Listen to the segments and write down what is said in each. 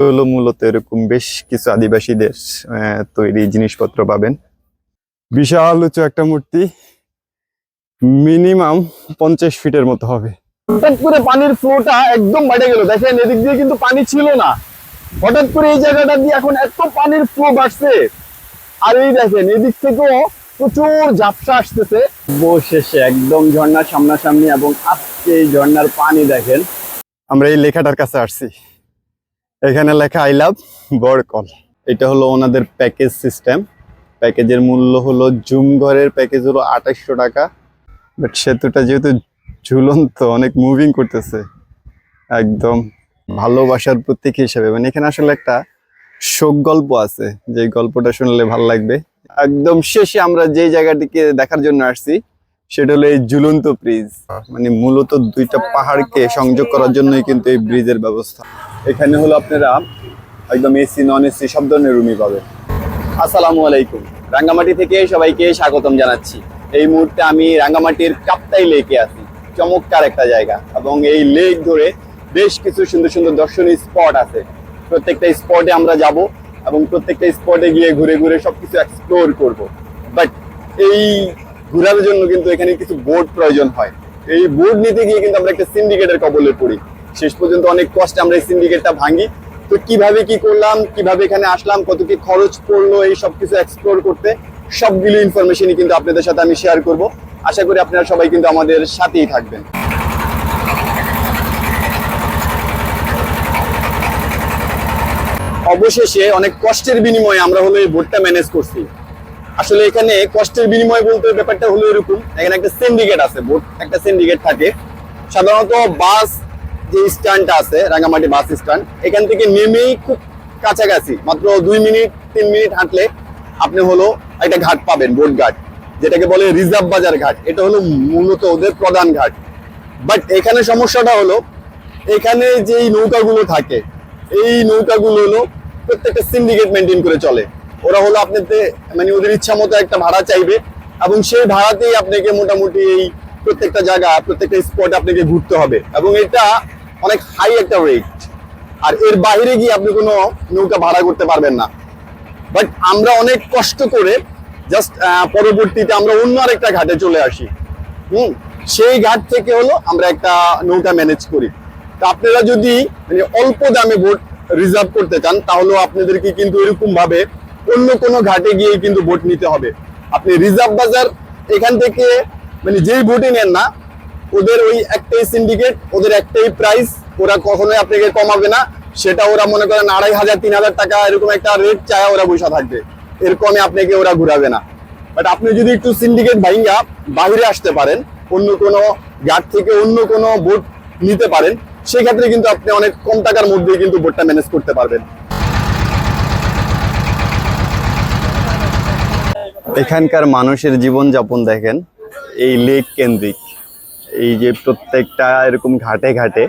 হলো মূলত এরকম বেশ কিছু আদিবাসীদের আহ, তৈরি জিনিসপত্র পাবেন। বিশাল উঁচু একটা মূর্তি মিনিমাম পঞ্চাশ ফিটের মতো হবে। হঠাৎ করে পানির ফ্লোটা একদম বেড়ে গেল। দেখেন এদিক দিয়ে কিন্তু পানি ছিল না। হঠাৎ করে এই জায়গাটা দিয়ে এখন এত পানির ফ্লো বাড়ছে। আর এই দেখেন এদিক থেকেও প্রচুর ঝাপসা আসতেছে। শেষে একদম ঝর্ণার সামনাসামনি এবং আজকে এই ঝর্ণার পানি দেখেন। আমরা এই লেখাটার কাছে আসছি। এখানে লেখা আই লাভ বড়কল এটা হলো ওনাদের প্যাকেজ সিস্টেম প্যাকেজের মূল্য হলো জুম ঘরের প্যাকেজ হলো আঠাশশো টাকা। বাট সেতুটা যেহেতু ঝুলন্ত, অনেক মুভিং করতেছে। একদম ভালোবাসার প্রতীক হিসেবে। মানে এখানে আসলে একটা শোক গল্প আছে, যে গল্পটা শুনলে ভালো লাগবে। একদম শেষে আমরা যে জায়গাটিকে দেখার জন্য আসছি সেটা হলো এই ঝুলন্ত ব্রিজ। মানে মূলত দুইটা পাহাড়কে সংযোগ করার জন্যই কিন্তু এই ব্রিজের ব্যবস্থা। এখানে হলো আপনারা একদম এসি নন এসি সব ধরনের রুমই পাবেন। আসসালামু আলাইকুম। রাঙ্গামাটি থেকে সবাইকে স্বাগতম জানাচ্ছি। এই মুহূর্তে আমি রাঙ্গামাটির কাপ্তাই লেকে আছি। চমৎকার একটা জায়গা এবং এই লেক ধরে বেশ কিছু সুন্দর সুন্দর দর্শনীয় স্পট আছে। প্রত্যেকটা স্পটে আমরা যাব এবং প্রত্যেকটা স্পটে গিয়ে ঘুরে ঘুরে সবকিছু এক্সপ্লোর করব। বাট এই ঘোরার জন্য কিন্তু এখানে কিছু বোর্ড প্রয়োজন হয়। এই বোর্ড নিতে গিয়ে কিন্তু আমরা একটা সিন্ডিকেটের কবলে পড়ি। শেষ পর্যন্ত অনেক কষ্টে আমরা এই সিন্ডিকেটটা ভাঙি। তো কীভাবে কি করলাম, কীভাবে এখানে আসলাম, কত কি খরচ পড়ল, এই সব কিছু এক্সপ্লোর করতে সবগুলো ইনফরমেশনই কিন্তু আপনাদের সাথে আমি শেয়ার করব। আশা করি আপনারা সবাই কিন্তু আমাদের সাথেই থাকবেন। অবশেষে অনেক কষ্টের বিনিময়ে আমরা হলো এই বোর্ডটা ম্যানেজ করছি। আসলে এখানে কষ্টের বিনিময় বলতে ব্যাপারটা হলো এরকম। এখানে একটা সিন্ডিকেট আছে বোট একটা সিন্ডিকেট থাকে। সাধারণত বাস যে স্ট্যান্ডটা আছে রাঙ্গামাটি বাস স্ট্যান্ড, এখান থেকে নেমেই খুব কাছাকাছি, মাত্র দুই মিনিট, তিন মিনিট হাঁটলে আপনি হলো একটা ঘাট পাবেন, বোট ঘাট, যেটাকে বলে রিজার্ভ বাজার ঘাট। এটা হলো মূলত ওদের প্রধান ঘাট। বাট এখানে সমস্যাটা হলো, এখানে যেই নৌকাগুলো থাকে, এই নৌকাগুলো হলো প্রত্যেকটা সিন্ডিকেট মেনটেন করে চলে। ওরা হলো আপনাদের মানে ওদের ইচ্ছা মতো একটা ভাড়া চাইবে, এবং সেই ভাড়াতেই আপনাকে মোটামুটি এই প্রত্যেকটা জায়গা, প্রত্যেকটা স্পট আপনাকে ঘুরতে হবে। এবং এটা অনেক হাই একটা রেট আর এর বাইরে গিয়ে আপনি কোনো নৌকা ভাড়া করতে পারবেন না। বাট আমরা অনেক কষ্ট করে জাস্ট পরবর্তীতে আমরা অন্য আরেকটা ঘাটে চলে আসি। হুম? সেই ঘাট থেকে হলো আমরা একটা নৌকা ম্যানেজ করি। তা আপনারা যদি মানে অল্প দামে বোট রিজার্ভ করতে চান, তাহলেও আপনাদেরকে কিন্তু এরকম ভাবে অন্য কোনো ঘাটে গিয়ে কিন্তু বোট নিতে হবে। আপনি রিজার্ভ বাজার এখান থেকে মানে যেই বোটে নেন না, ওদের ওই একটাই সিন্ডিকেট ওদের একটাই প্রাইস ওরা কখনোই আপনাকে কমাবে না। সেটা ওরা মনে করেন আড়াই হাজার, তিন হাজার টাকা এরকম একটা রেট চায় ওরা বসে থাকবে। এর কমে আপনাকে ওরা ঘুরাবে না। বাট আপনি যদি একটু সিন্ডিকেট ভাইঙ্গা বাইরে আসতে পারেন, অন্য কোনো ঘাট থেকে অন্য কোনো বোট নিতে পারেন, সেক্ষেত্রে কিন্তু আপনি অনেক কম টাকার মধ্যে কিন্তু বোটটা ম্যানেজ করতে পারবেন। এখানকার মানুষের জীবনযাপন দেখেন, এই লেক কেন্দ্রিক। এই যে প্রত্যেকটা এরকম ঘাটে ঘাটে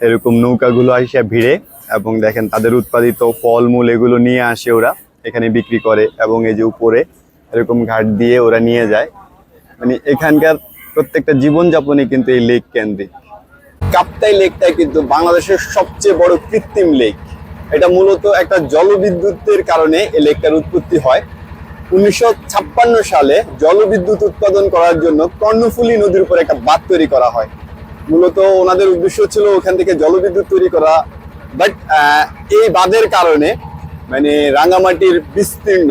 এরকম নৌকাগুলো আসে ভিড়ে এবং দেখেন তাদের উৎপাদিত ফলমূল এগুলো নিয়ে আসে ওরা, এখানে বিক্রি করে এবং এই যে উপরে এরকম ঘাট দিয়ে ওরা নিয়ে যায়। মানে এখানকার প্রত্যেকটা জীবনযাপনই কিন্তু এই লেক কেন্দ্রিক। কাপ্তাই লেকটাই কিন্তু বাংলাদেশের সবচেয়ে বড় কৃত্রিম লেক এটা মূলত একটা জলবিদ্যুতের কারণে এই লেকটার উৎপত্তি হয়। উনিশশো ছাপ্পান্ন সালে জলবিদ্যুৎ উৎপাদন করার জন্য কর্ণফুলী নদীর উপর একটা বাঁধ তৈরি করা হয়। মূলত ওনাদের উদ্দেশ্য ছিল ওখান থেকে জলবিদ্যুৎ তৈরি করা। বাট এই বাঁধের কারণে মানে রাঙামাটির বিস্তীর্ণ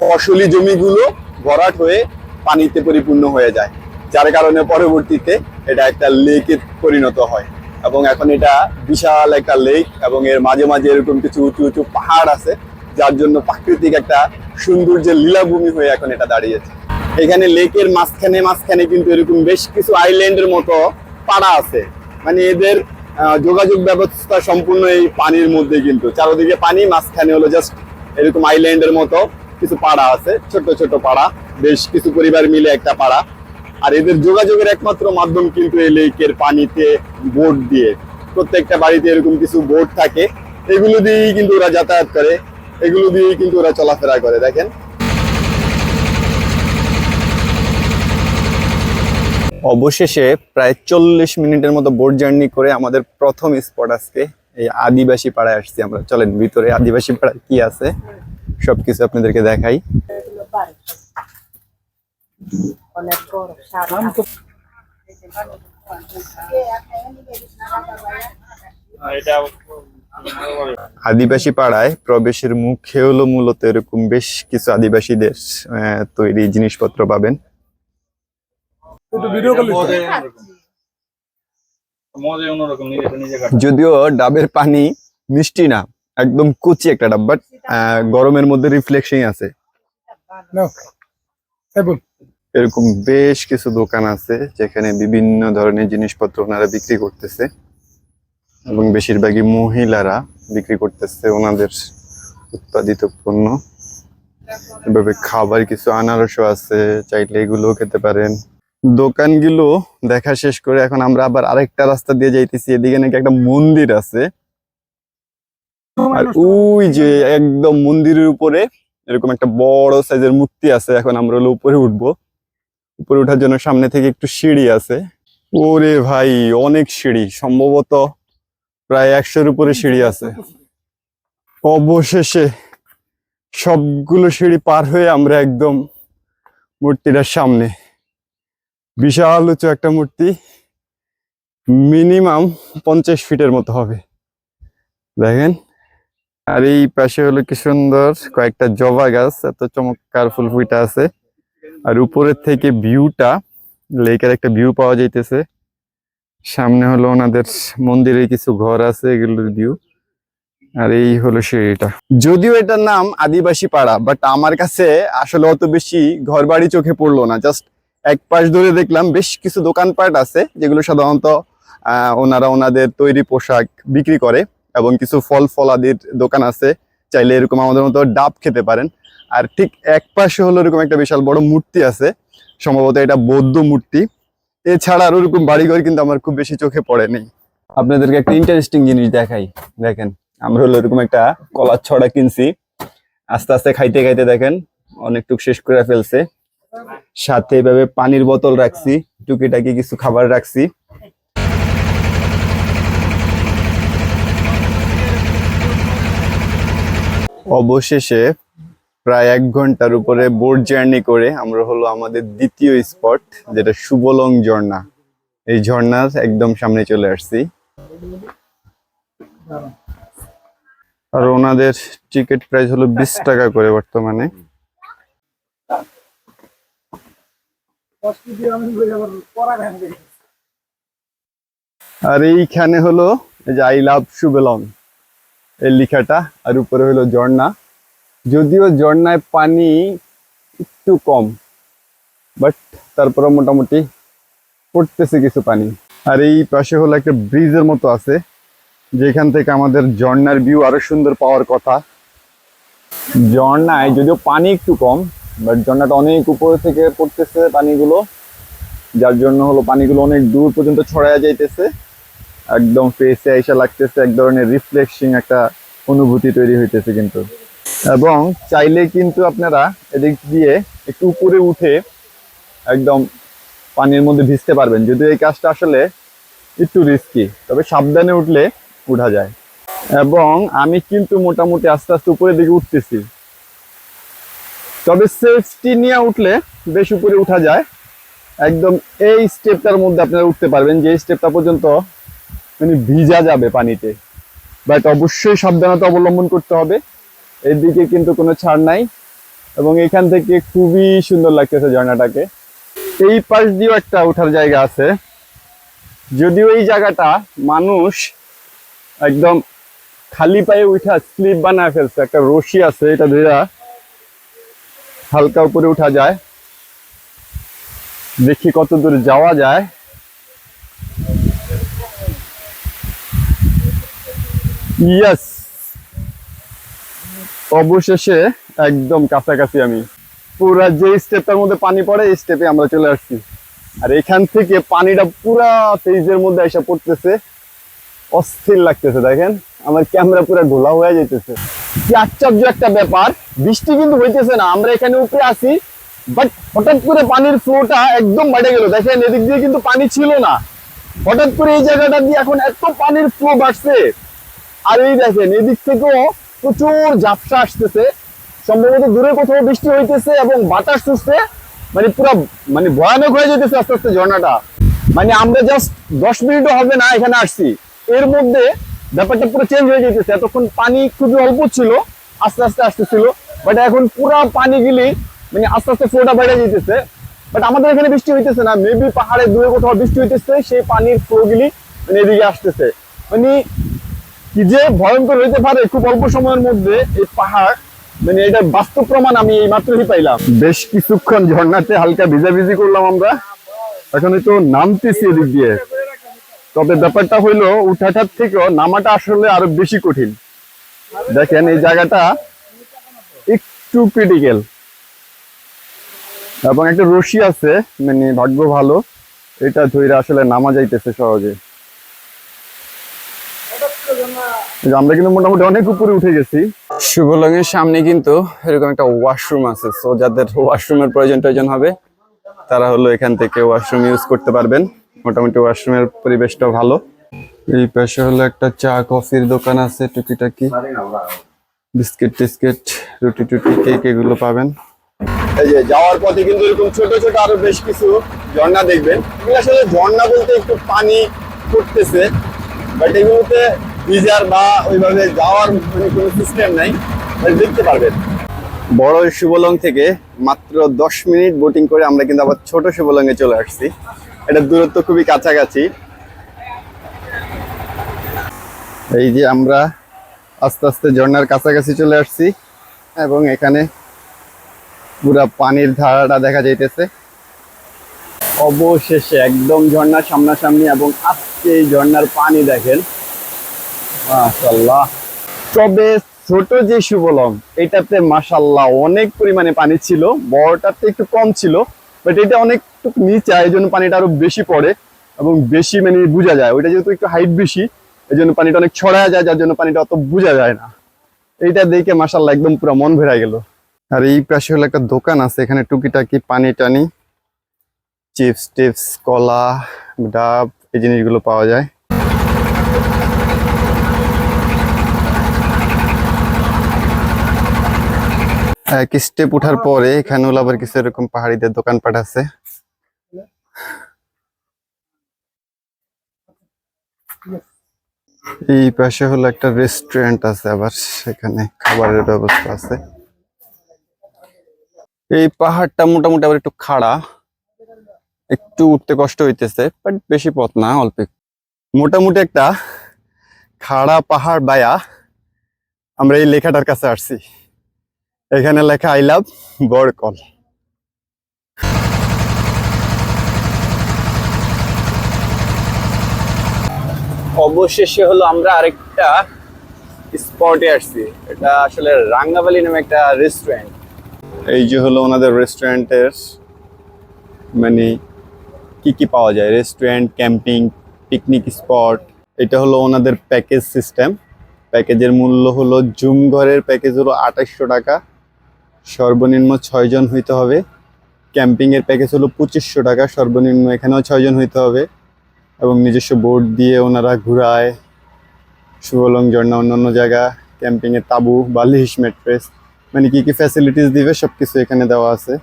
ফসলি জমিগুলো ভরাট হয়ে পানিতে পরিপূর্ণ হয়ে যায়। যার কারণে পরবর্তীতে এটা একটা লেকে পরিণত হয় এবং এখন এটা বিশাল একটা লেক এবং এর মাঝে মাঝে এরকম কিছু উঁচু উঁচু পাহাড় আছে। যার জন্য প্রাকৃতিক একটা সৌন্দর্যের লীলাভূমি হয়ে এখন এটা দাঁড়িয়েছে। এখানে লেকের মাঝখানে মাঝখানে কিন্তু এরকম বেশ কিছু আইল্যান্ডের মতো পাড়া আছে। মানে এদের যোগাযোগ ব্যবস্থা সম্পূর্ণ এই পানির মধ্যে কিন্তু। চারোদিকে পানি, মাঝখানে হলো জাস্ট এরকম আইল্যান্ডের মতো কিছু পাড়া আছে, ছোট ছোট পাড়া, বেশ কিছু পরিবার মিলে একটা পাড়া। আর এদের যোগাযোগের একমাত্র মাধ্যম কিন্তু এই লেকের পানিতে বোট দিয়ে। প্রত্যেকটা বাড়িতে এরকম কিছু বোট থাকে। এগুলো দিয়েই কিন্তু ওরা যাতায়াত করে। এগুলো দিয়েই কিন্তু ওরা চলাফেরা করে দেখেন। অবশেষে প্রায় চল্লিশ মিনিটের মতো বোট জার্নি করে আমাদের প্রথম স্পট আজকে এই আদিবাসী পাড়ায় আসছি আমরা। চলেন ভিতরে আদিবাসী পাড়ায় কি আছে সবকিছু আপনাদেরকে দেখাই। অনেক বড় সার আদিবাসী পাড়ায় প্রবেশের মুখে হলো মূলত এরকম বেশ কিছু আদিবাসীদের আহ, তৈরি জিনিসপত্র পাবেন। যদিও ডাবের পানি মিষ্টি না একদম কুচি একটা ডাব বাট গরমের মধ্যে রিফ্লেকশন আছে। এরকম বেশ কিছু দোকান আছে যেখানে বিভিন্ন ধরনের জিনিসপত্র ওনারা বিক্রি করতেছে। এবং বেশিরভাগই মহিলারা বিক্রি করতেছে ওনাদের উৎপাদিত পণ্য। এভাবে খাবার কিছু আনারসও আছে, চাইলে এগুলোও খেতে পারেন। দোকানগুলো দেখা শেষ করে এখন আমরা আবার আরেকটা রাস্তা দিয়ে যাইতেছি। এদিকে নাকি একটা মন্দির আছে। আর ওই যে একদম মন্দিরের উপরে এরকম একটা বড় সাইজের মূর্তি আছে। এখন আমরা হলো উপরে উঠবো। উপরে ওঠার জন্য সামনে থেকে একটু সিঁড়ি আছে। ওরে ভাই, অনেক সিঁড়ি। সম্ভবত প্রায় একশোর উপরে সিঁড়ি আছে। অবশেষে সবগুলো সিঁড়ি পার হয়ে আমরা একদম মূর্তিটার সামনে। বিশাল উঁচু একটা মূর্তি, মিনিমাম পঞ্চাশ ফিটের মতো হবে। দেখেন, আর এই পাশে হলো কি সুন্দর কয়েকটা জবা গাছ, এত চমৎকার ফুল ফুইটা আছে। আর উপরের থেকে ভিউটা লেকের একটা ভিউ পাওয়া যাইতেছে। সামনে হলো ওনাদের মন্দিরে কিছু ঘর আছে এগুলোর ভিউ আর এই হলো সিঁড়িটা। যদিও এটার নাম আদিবাসী পাড়া বাট আমার কাছে আসলে অত বেশি ঘর বাড়ি চোখে পড়ল না। জাস্ট এক পাশ ধরে দেখলাম বেশ কিছু দোকানপাট আছে, যেগুলো সাধারণত ওনারা ওনাদের তৈরি পোশাক বিক্রি করে, এবং কিছু ফল ফল আদির দোকান আছে। চাইলে এরকম আমাদের মতো ডাব খেতে পারেন। আর ঠিক এক পাশে হলো এরকম একটা বিশাল বড় মূর্তি আছে। সম্ভবত এটা বৌদ্ধ মূর্তি। এছাড়া আর ওরকম বাড়িঘর কিন্তু আমার খুব বেশি চোখে পড়ে পড়েনি আপনাদেরকে একটা ইন্টারেস্টিং জিনিস দেখাই। দেখেন, আমরা হলো এরকম একটা কলার ছড়া কিনছি। আস্তে আস্তে খাইতে খাইতে দেখেন, অনেকটুক শেষ করে ফেলছে। সাথে এভাবে পানির বোতল রাখছি, টুকিটাকি কিছু খাবার রাখছি। অবশেষে প্রায় এক ঘণ্টার উপরে বোট জার্নি করে আমরা হলো আমাদের দ্বিতীয় স্পট যেটা সুবলং ঝর্ণা। এই ঝর্ণার একদম সামনে চলে আসছি। আর ওনাদের টিকিট প্রাইস হলো বিশ টাকা করে বর্তমানে। আর এইখানে হলো, এই যে আই লাভ সুবেলং এই লেখাটা, আর উপরে হলো ঝর্ণা। যদিও ঝর্ণায় পানি একটু কম বাট তারপরে মোটামুটি পড়তেছে কিছু পানি। আর এই পাশে হলো একটা ব্রিজের মতো আছে, যেখান থেকে আমাদের ঝর্ণার ভিউ আরও সুন্দর পাওয়ার কথা। ঝর্ণায় যদিও পানি একটু কম বাট ঝর্ণাটা অনেক উপরে থেকে পড়তেছে পানিগুলো, যার জন্য হলো পানিগুলো অনেক দূর পর্যন্ত ছড়ায় যাইতেছে। একদম ফেসে আইসা লাগতেছে, এক ধরনের রিফ্লেক্সিং একটা অনুভূতি তৈরি হইতেছে কিন্তু। এবং চাইলে কিন্তু আপনারা এদিক দিয়ে একটু উপরে উঠে একদম পানির মধ্যে ভিজতে পারবেন। যদিও এই কাজটা আসলে একটু রিস্কি তবে সাবধানে উঠলে উঠা যায়। এবং আমি কিন্তু মোটামুটি আস্তে আস্তে উপরের দিকে উঠতেছি। তবে সেফটি নিয়ে উঠলে বেশ উপরে উঠা যায়। একদম এই স্টেপটার মধ্যে আপনারা উঠতে পারবেন যে স্টেপটা পর্যন্ত মানে ভিজা যাবে পানিতে। বাট অবশ্যই সাবধানতা অবলম্বন করতে হবে। এদিকে কিন্তু কোনো ছাড় নাই এবং এখান থেকে খুবই সুন্দর লাগতেছে ঝর্ণাটাকে। এই পাশ দিয়েও একটা ওঠার জায়গা আছে। যদিও এই জায়গাটা মানুষ একদম খালি পায়ে উঠা স্লিপ বানায় ফেলছে, একটা রশি আছে এটা ধরা হালকা উপরে উঠা যায়। দেখি কত দূর যাওয়া যায়। ইয়েস অবশেষে একদম কাছাকাছি আমি। পুরা যে স্টেপটার মধ্যে পানি পড়ে, এই স্টেপে আমরা চলে আসছি। আর এখান থেকে পানিটা পুরা ফেজের মধ্যে এসে পড়তেছে। অস্থির লাগতেছে, দেখেন। আমার ক্যামেরা পুরো ঘোলা হয়ে যেতেছে কি আশ্চর্য একটা ব্যাপার, বৃষ্টি কিন্তু হইতেছে না, আমরা এখানে উপরে আছি বাট হঠাৎ করে পানির ফ্লোটা একদম বেড়ে গেল। দেখেন, এদিক দিয়ে কিন্তু পানি ছিল না। হঠাৎ করে এই জায়গাটা দিয়ে এখন এত পানির ফ্লো বাড়ছে। আর এই দেখেন, এদিক থেকেও প্রচুর ঝাপসা আসতেছে। সম্ভবত দূরে কোথাও বৃষ্টি হইতেছে এবং বাতাস ছুটছে মানে পুরো মানে ভয়ানক হয়ে যেতেছে আস্তে আস্তে ঝর্ণাটা। মানে আমরা জাস্ট দশ মিনিটও হবে না এখানে আসছি। এর মধ্যে ব্যাপারটা পুরো চেঞ্জ হয়ে যেতেছে এতক্ষণ পানি খুবই অল্প ছিল, আস্তে আস্তে আসতেছিল। বাট এখন পুরো পানি গিলি মানে আস্তে আস্তে ফ্লোটা বেড়ে যেতেছে বাট আমাদের এখানে বৃষ্টি হইতেছে না। মেবি পাহাড়ে দূরে কোথাও বৃষ্টি হইতেছে, সেই পানির ফ্লো গুলি মানে এদিকে আসতেছে। মানে কি যে ভয়ঙ্কর হইতে পারে, খুব অল্প সময়ের মধ্যে এই পাহাড় মানে এটা বাস্তব প্রমাণ আমি এই মাত্রই পাইলাম। বেশ কিছুক্ষণ ঝর্ণাতে হালকা ভিজাভিজি করলাম আমরা। এখন তো নামতেছি এদিক দিয়ে। তবে ব্যাপারটা হইল উঠাটার থেকেও নামাটা আসলে আরও বেশি কঠিন। দেখেন এই জায়গাটা একটু ক্রিটিক্যাল এবং একটা রশি আছে মানে ভাগ্য ভালো। এটা ধরে আসলে নামা যাইতেছে সহজে এই যে আমরা কিন্তু মোটামুটি অনেক উপরে উঠে গেছি। শুভলঙ্গের সামনে কিন্তু এরকম একটা ওয়াশরুম আছে। সো যাদের ওয়াশরুমের প্রয়োজন টয়োজন হবে তারা হলো এখান থেকে ওয়াশরুম ইউজ করতে পারবেন। মোটামুটি ওয়াশরুমের পরিবেশটা ভালো। এই পাশে হলো একটা চা কফির দোকান আছে টুকিটাকি। বিস্কিট টিস্কিট রুটি টুটি কেক এগুলো পাবেন। এই যে যাওয়ার পথে কিন্তু এরকম ছোট ছোট আরও বেশ কিছু ঝর্ণা দেখবেন। এগুলো আসলে ঝর্ণা বলতে একটু পানি পড়তেছে বাট এগুলোতে ভিজার বা ওইভাবে যাওয়ার মানে কোনো সিস্টেম নাই দেখতে পারবেন। বড় শুভলং থেকে মাত্র দশ মিনিট বোটিং করে আমরা কিন্তু আবার ছোট শুভলঙ্গে চলে আসছি। এটার দূরত্ব খুবই কাছাকাছি। এই যে আমরা আস্তে আস্তে ঝর্নার কাছাকাছি চলে আসছি এবং এখানে পুরা পানির ধারাটা দেখা যাইতেছে। অবশেষে একদম ঝর্ণার সামনাসামনি এবং আজকে এই ঝর্ণার পানি দেখেন। তবে ছোট যে সুবলং এটাতে মাশাল্লাহ অনেক পরিমাণে পানি ছিল, বড়টাতে একটু কম ছিল বাট এটা অনেক নিচে এই জন্য পানিটা আরও বেশি পড়ে এবং বেশি মানে বোঝা যায়। ওইটা যেহেতু একটু হাইট বেশি এই জন্য পানিটা অনেক ছড়ায় যায়, যার জন্য পানিটা অত বোঝা যায় না। এইটা দেখে মাশাল্লাহ একদম পুরো মন ভেরা গেল। আর এই পাশে হলো একটা দোকান আছে, এখানে টুকিটাকি পানি টানি, চিপস টিপস, কলা, ডাব, এই জিনিসগুলো পাওয়া যায়। স্টেপ ওঠার পরে এখানে আবার কিছু এরকম পাহাড়িদের দোকানপাট আছে। এই পাশে হলো একটা রেস্টুরেন্ট আছে আবার, সেখানে খাবারের ব্যবস্থা আছে। এই পাহাড়টা মোটামুটি আবার একটু খাড়া, একটু উঠতে কষ্ট হইতেছে বাট বেশি পথ না, অল্প মোটামুটি একটা খাড়া পাহাড় বায়া আমরা এই লেখাটার কাছে আসছি। এখানে লেখা আই লাভ বরকল অবশেষে হলো আমরা আরেকটা স্পটে আসছি। এটা আসলে রাঙ্গাবালি নামে একটা রেস্টুরেন্ট এই যে হলো ওনাদের রেস্টুরেন্টের মানে কি কি পাওয়া যায়? রেস্টুরেন্ট ক্যাম্পিং পিকনিক স্পট এটা হলো ওনাদের প্যাকেজ সিস্টেম প্যাকেজের মূল্য হলো জুম ঘরের প্যাকেজ হলো আঠাশশো টাকা। সর্বনিম্ন ছয়জন হইতে হবে। ক্যাম্পিংয়ের প্যাকেজ হলো পঁচিশশো টাকা, সর্বনিম্ন এখানেও ছয়জন হইতে হবে। এবং নিজস্ব বোট দিয়ে ওনারা ঘুরায় সুবলং ঝর্ণা, অন্যান্য জায়গা, ক্যাম্পিংয়ের তাবু বা লিহিস ম্যাট্রেস মানে কি কি ফ্যাসিলিটিস দিবে সব কিছু এখানে দেওয়া আছে।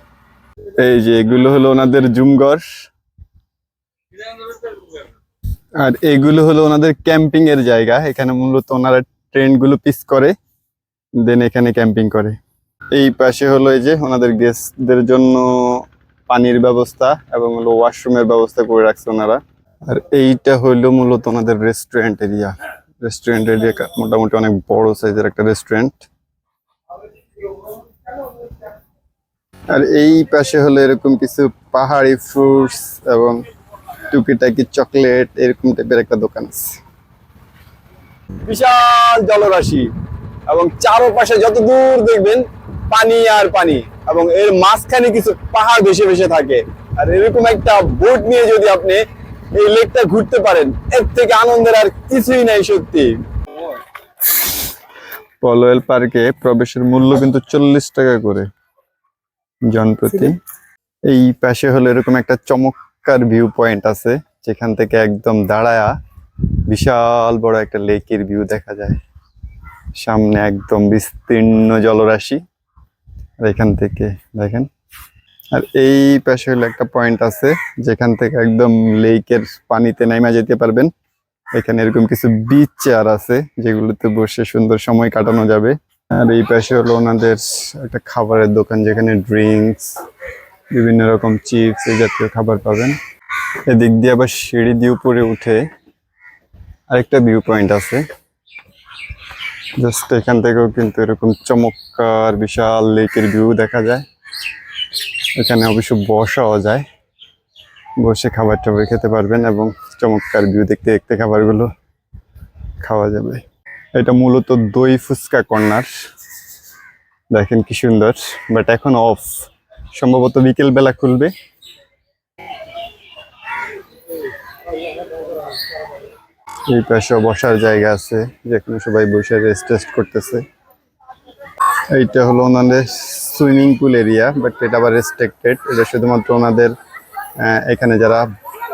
এই যে এগুলো হলো ওনাদের জুমঘর আর এগুলো হলো ওনাদের ক্যাম্পিং এর জায়গা, এখানে মূলত ওনারা ট্রেনগুলো পিস করে দেন এখানে ক্যাম্পিং করে। এই পাশে হলো এই যে ওনাদের গেস্টদের জন্য পানির ব্যবস্থা এবং হলো ওয়াশরুমের ব্যবস্থা করে রাখছে ওনারা। আর এইটা হইল মূলত ওনাদের রেস্টুরেন্ট এরিয়া রেস্টুরেন্ট এরিয়া মোটামুটি অনেক বড় সাইজের একটা রেস্টুরেন্ট আর এই পাশে হলো এরকম কিছু পাহাড়ি ফ্রুটস এবং টুকিটাকি চকলেট এরকম টাইপের একটা দোকান আছে। বিশাল জলরাশি এবং চারপাশে যত দূর দেখবেন পানি আর পানি এবং এর মাঝখানে কিছু পাহাড় ভেসে ভেসে থাকে। আর এরকম একটা বোট নিয়ে যদি আপনি এই লেকটা ঘুরতে পারেন এর থেকে আনন্দের আর কিছুই নাই সত্যি। পলোয়েল পার্কে প্রবেশের মূল্য কিন্তু চল্লিশ টাকা করে জনপ্রতি। এই পাশে হলো এরকম একটা চমৎকার ভিউ পয়েন্ট আছে যেখান থেকে একদম দাঁড়ায়া বিশাল বড় একটা লেকের ভিউ দেখা যায়। সামনে একদম বিস্তীর্ণ জলরাশি। এখান থেকে দেখেন। আর এই পাশে হলো একটা পয়েন্ট আছে, যেখান থেকে একদম লেকের পানিতে নাইমা যেতে পারবেন। এখানে এরকম কিছু বিচ চেয়ার আছে, যেগুলোতে বসে সুন্দর সময় কাটানো যাবে। আর এই পাশে হলো ওনাদের একটা খাবারের দোকান, যেখানে ড্রিঙ্কস বিভিন্ন রকম চিপস এই জাতীয় খাবার পাবেন। এদিক দিয়ে আবার সিঁড়ি দিয়ে উপরে উঠে আরেকটা ভিউ পয়েন্ট আছে। জাস্ট এখান থেকেও কিন্তু এরকম চমৎকার বিশাল লেকের ভিউ দেখা যায়। এখানে অবশ্য বসাও যায়। বসে খাবার টাবার খেতে পারবেন এবং চমৎকার ভিউ দেখতে দেখতে খাবারগুলো খাওয়া যাবে। এটা মূলত দই ফুচকা কর্নার। দেখেন কি সুন্দর বাট এখন অফ সম্ভবত বিকেলবেলা খুলবে। এই পাশে বসার জায়গা আছে, যেখানে সবাই বসে রেস্ট টেস্ট করতেছে। এইটা হলো ওনাদের সুইমিং পুল এরিয়া বাট এটা আবার রেস্ট্রিক্টেড এটা শুধুমাত্র ওনাদের এখানে যারা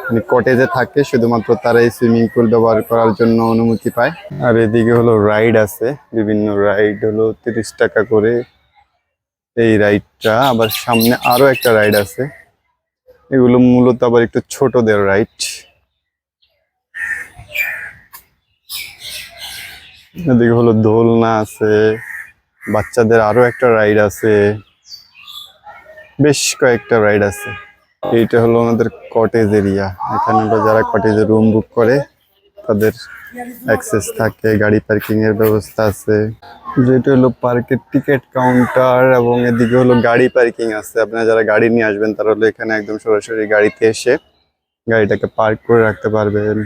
মানে কটেজে থাকে, শুধুমাত্র তারাই সুইমিং পুল ব্যবহার করার জন্য অনুমতি পায়। আর এদিকে হলো রাইড আছে, বিভিন্ন রাইড হলো তিরিশ টাকা করে। এই রাইডটা আবার সামনে আরও একটা রাইড আছে। এগুলো মূলত আবার একটু ছোটদের রাইড এদিকে হলো দোলনা আছে, বাচ্চাদের আরও একটা রাইড আছে, বেশ কয়েকটা রাইড আছে। এইটা হলো আমাদের কটেজ এরিয়া এখানে যারা কটেজে রুম বুক করে, তাদের অ্যাক্সেস থাকে, গাড়ি পার্কিং এর ব্যবস্থা আছে। যেটা হলো পার্কের টিকিট কাউন্টার এবং এদিকে হলো গাড়ি পার্কিং আছে। আপনারা যারা গাড়ি নিয়ে আসবেন, তারা হলো এখানে একদম সরাসরি গাড়িতে এসে গাড়িটাকে পার্ক করে রাখতে পারবেন।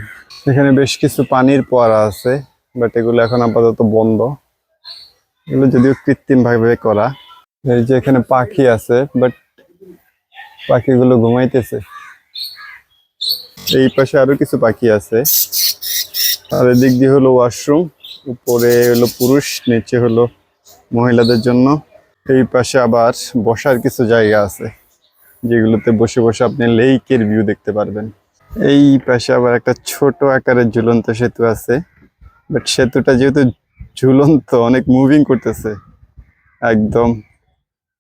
এখানে বেশ কিছু পানির পোয়ারা আছে। বাট এগুলো এখন আপাতত বন্ধ। এগুলো যদিও কৃত্রিম ভাবে করা। এই যে এখানে পাখি আছে বাট পাখিগুলো ঘুমাইতেছে। এই পাশে আরও কিছু পাখি আছে। আর এদিক দিয়ে হলো ওয়াশরুম উপরে হলো পুরুষ, নিচে হলো মহিলাদের জন্য। এই পাশে আবার বসার কিছু জায়গা আছে, যেগুলোতে বসে বসে আপনি লেকের ভিউ দেখতে পারবেন। এই পাশে আবার একটা ছোট আকারের ঝুলন্ত সেতু আছে। বাট সেতুটা যেহেতু ঝুলন্ত, অনেক মুভিং করতেছে। একদম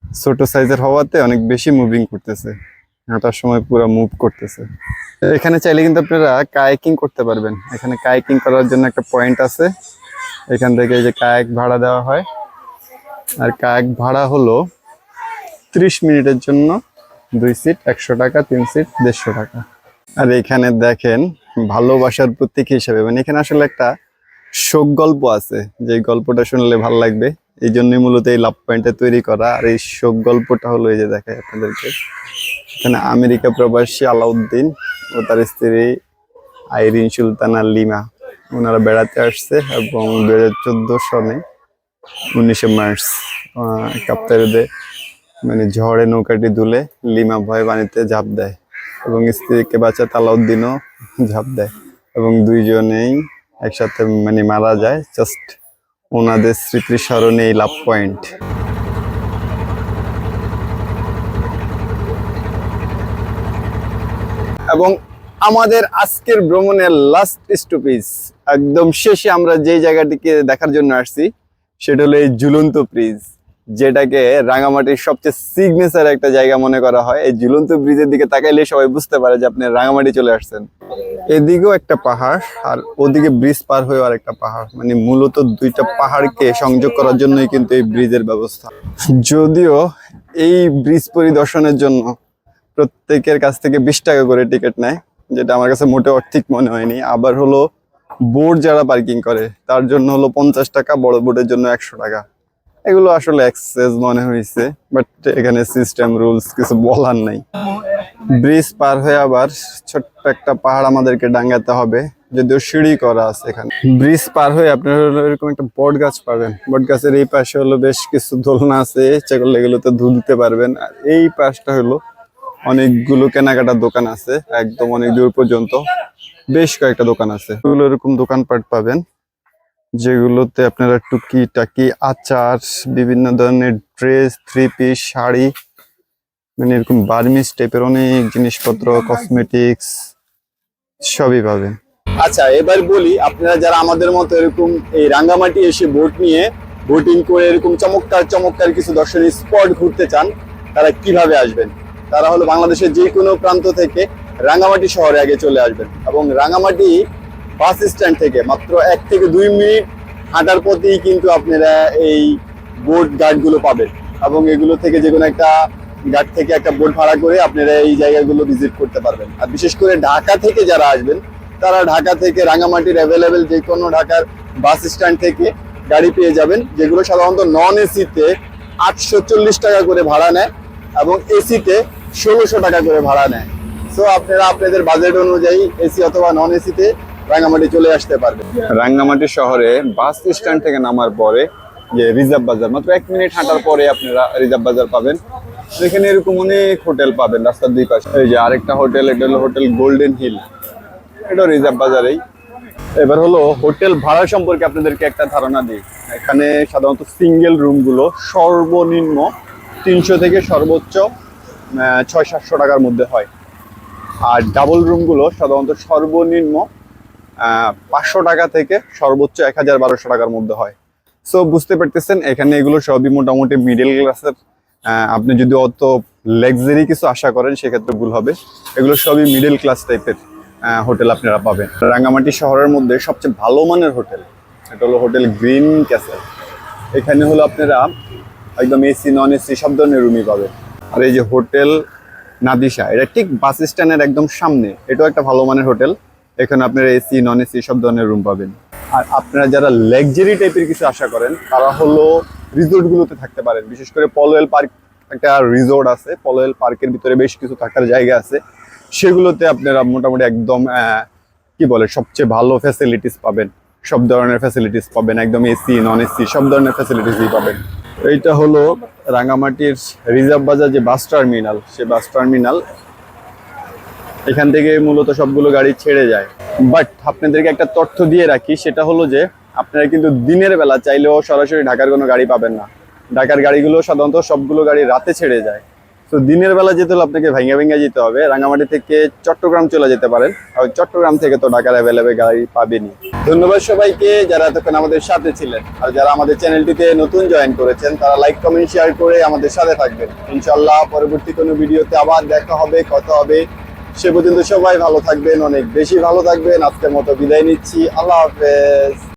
ছোট সাইজের হওয়াতে অনেক বেশি মুভিং করতেছে। হাঁটার সময় পুরো মুভ করতেছে। এখানে চাইলে কিন্তু আপনারা কায়াকিং করতে পারবেন। এখানে কায়াকিং করার জন্য একটা পয়েন্ট আছে। এখান থেকে যে কায়াক ভাড়া দেওয়া হয়। আর কায়াক ভাড়া হলো ত্রিশ মিনিটের জন্য দুই সিট একশো টাকা, তিন সিট দেড়শো টাকা। আর এখানে দেখেন ভালোবাসার প্রতীক হিসেবে মানে এখানে আসলে একটা শোক গল্প আছে যে গল্পটা শুনলে ভালো লাগবে। এই জন্যই মূলত এই লাভ পয়েন্টটা তৈরি করা। আর এই শোক গল্পটা হলো এই যে দেখায় আপনাদেরকে। এখানে আমেরিকা প্রবাসী আলাউদ্দিন ও তার স্ত্রী আইরিন সুলতানা লিমা ওনারা বেড়াতে আসছে এবং দু হাজার চোদ্দ সনে উনিশে মার্চ আহ, কাপ্তাইরুদে মানে ঝড়ে নৌকাটি দুলে লিমা ভয় পানিতে ঝাঁপ দেয় এবং স্ত্রীকে বাঁচাতে আলাউদ্দিনও ঝাঁপ দেয় এবং দুইজনেই একসাথে মানে মারা যায় জাস্ট ওনাদের স্মৃতির স্মরণে এই লাভ পয়েন্ট এবং আমাদের আজকের ভ্রমণের লাস্ট স্টপেজ একদম শেষে আমরা যে জায়গাটিকে দেখার জন্য আসছি, সেটা হলো এই ঝুলন্ত ব্রিজ যেটাকে রাঙামাটির সবচেয়ে সিগনেচার একটা জায়গা মনে করা হয়। এই ঝুলন্ত ব্রিজের দিকে তাকাইলে সবাই বুঝতে পারে যে আপনি রাঙামাটি চলে আসছেন। এদিকেও একটা পাহাড় আর ওদিকে ব্রিজ পার হয়ে আর একটা পাহাড়। মানে মূলত দুইটা পাহাড়কে সংযোগ করার জন্যই কিন্তু এই ব্রিজের ব্যবস্থা। যদিও এই ব্রিজ পরিদর্শনের জন্য প্রত্যেকের কাছ থেকে বিশ টাকা করে টিকিট নেয়, যেটা আমার কাছে মোটেও ঠিক মনে হয়নি। আবার হলো বোট যারা পার্কিং করে, তার জন্য হলো পঞ্চাশ টাকা, বড় বোটের জন্য একশো টাকা। এগুলো আসলে এক্সেস মনে হয়েছে বাট এখানে সিস্টেম রুলস কিছু বলার নাই। ব্রিজ পার হয়ে আবার ছোট্ট একটা পাহাড় আমাদেরকে ডাঙ্গাতে হবে, যদিও সিঁড়ি করা আছে এখানে। ব্রিজ পার হয়ে আপনারা হলো এরকম একটা বট গাছ পাবেন। বট গাছের এই পাশে হলো বেশ কিছু দোলনা আছে ইচ্ছা করলে এগুলোতে দুলতে পারবেন। আর এই পাশটা হলো অনেকগুলো কেনাকাটার দোকান আছে, একদম অনেক দূর পর্যন্ত বেশ কয়েকটা দোকান আছে। এগুলো এরকম দোকানপাট পাবেন। যেগুলোতে আপনারা টুকি, টাকি, আচার, বিভিন্ন ধরনের ড্রেস থ্রি পিস শাড়ি মানে এরকম বার্মিস টাইপের অনেক জিনিসপত্র কসমেটিক্স সবই পাবেন। আচ্ছা এবার বলি, আপনারা যারা আমাদের মতো এরকম এই রাঙ্গামাটি এসে বোট নিয়ে বোটিং করে এরকম চমৎকার চমৎকার কিছু দর্শনীয় স্পট ঘুরতে চান, তারা কীভাবে আসবেন? তারা হলো বাংলাদেশের যে কোনো প্রান্ত থেকে রাঙ্গামাটি শহরে আগে চলে আসবেন এবং রাঙ্গামাটি বাস স্ট্যান্ড থেকে, মাত্র এক থেকে দুই মিনিট হাঁটার পথেই কিন্তু আপনারা এই বোট গার্ডগুলো পাবেন। এবং এগুলো থেকে যে কোনো একটা গার্ড থেকে একটা বোট ভাড়া করে আপনারা এই জায়গাগুলো ভিজিট করতে পারবেন। আর বিশেষ করে ঢাকা থেকে যারা আসবেন, তারা ঢাকা থেকে রাঙ্গামাটির অ্যাভেলেবেল যে কোনো ঢাকার বাস স্ট্যান্ড থেকে গাড়ি পেয়ে যাবেন, যেগুলো সাধারণত নন এসিতে আটশো চল্লিশ টাকা করে ভাড়া নেয় এবং এসিতে ষোলোশো টাকা করে ভাড়া নেয়। সো আপনারা আপনাদের বাজেট অনুযায়ী এসি অথবা নন এসিতে রাঙ্গামাটি চলে আসতে পারবেন রাঙ্গামাটি শহরে বাস স্ট্যান্ড থেকে নামার পরে যে রিজার্ভ বাজার, মাত্র এক মিনিট হাঁটার পরে আপনারা রিজার্ভ বাজার পাবেন। এখানে এরকম অনেক হোটেল পাবেন রাস্তার দুই পাশে। এই যে আরেকটা হোটেল, এটা হলো হোটেল গোল্ডেন হিল এটা রিজার্ভ বাজারেই। এবার হলো হোটেল ভাড়া সম্পর্কে আপনাদেরকে একটা ধারণা দিই। এখানে সাধারণত সিঙ্গেল রুমগুলো সর্বনিম্ন তিনশো থেকে সর্বোচ্চ ছয় সাতশো টাকার মধ্যে হয়। আর ডাবল রুমগুলো সাধারণত সর্বনিম্ন পাঁচশো টাকা থেকে সর্বোচ্চ এক হাজার বারোশো টাকার মধ্যে হয়। সো বুঝতে পারতেছেন, এখানে এগুলো সবই মোটামুটি মিডল ক্লাসের আপনি যদি অত লাক্সারি কিছু আশা করেন, সেক্ষেত্রে ভুল হবে। এগুলো সবই মিডল ক্লাস টাইপের হোটেল আপনারা পাবেন। রাঙ্গামাটি শহরের মধ্যে সবচেয়ে ভালো মানের হোটেল এটা হলো হোটেল গ্রিন ক্যাসেল এখানে হলো আপনারা একদম এসি নন এসি সব ধরনের রুমই পাবেন। আর এই যে হোটেল নাদিশা, এটা ঠিক বাস স্ট্যান্ডের একদম সামনে, এটাও একটা ভালো মানের হোটেল এখানে আপনারা এসি নন এসি সব ধরনের রুম পাবেন। আর আপনারা যারা লাক্সারি টাইপের কিছু আশা করেন, তারা হলো রিসোর্ট গুলোতে থাকতে পারেন। বিশেষ করে পলোয়েল পার্ক একটা রিসোর্ট আছে। পলোয়েল পার্কের ভিতরে বেশ কিছু থাকার জায়গা আছে। সেগুলোতে আপনারা মোটামুটি একদম কি বলে, সবচেয়ে ভালো ফ্যাসিলিটিস পাবেন। সব ধরনের ফ্যাসিলিটিস পাবেন। একদম এসি নন এসি সব ধরনের ফ্যাসিলিটিসই পাবেন। এইটা হলো রাঙামাটির রিজার্ভ বাজার যে বাস টার্মিনাল, সে বাস টার্মিনাল। এখান থেকে মূলত সবগুলো গাড়ি ছেড়ে যায়। বাট আপনাদেরকে একটা তথ্য দিয়ে রাখি, সেটা হলো যে, আপনারা কিন্তু দিনের বেলা চাইলেও সরাসরি ঢাকার কোনো গাড়ি পাবেন না। ঢাকার গাড়িগুলো সাধারণত সবগুলো গাড়ি রাতে ছেড়ে যায়। তো দিনের বেলা যেতে হলে আপনাকে ভেঙে ভেঙে যেতে হবে। রাঙামাটি থেকে চট্টগ্রাম চলে যেতে পারেন। আর চট্টগ্রাম থেকে তো ঢাকার অ্যাভেলেবেল গাড়ি পাবেনি ধন্যবাদ সবাইকে যারা এতক্ষণ আমাদের সাথে ছিলেন। আর যারা আমাদের চ্যানেলটিতে নতুন জয়েন করেছেন, তারা লাইক কমেন্ট শেয়ার করে আমাদের সাথে থাকবেন। ইনশাল্লাহ পরবর্তী কোনো ভিডিওতে আবার দেখা হবে, কথা হবে। সে পর্যন্ত সবাই ভালো থাকবেন, অনেক বেশি ভালো থাকবেন। আজকের মতো বিদায় নিচ্ছি। আল্লাহ হাফেজ।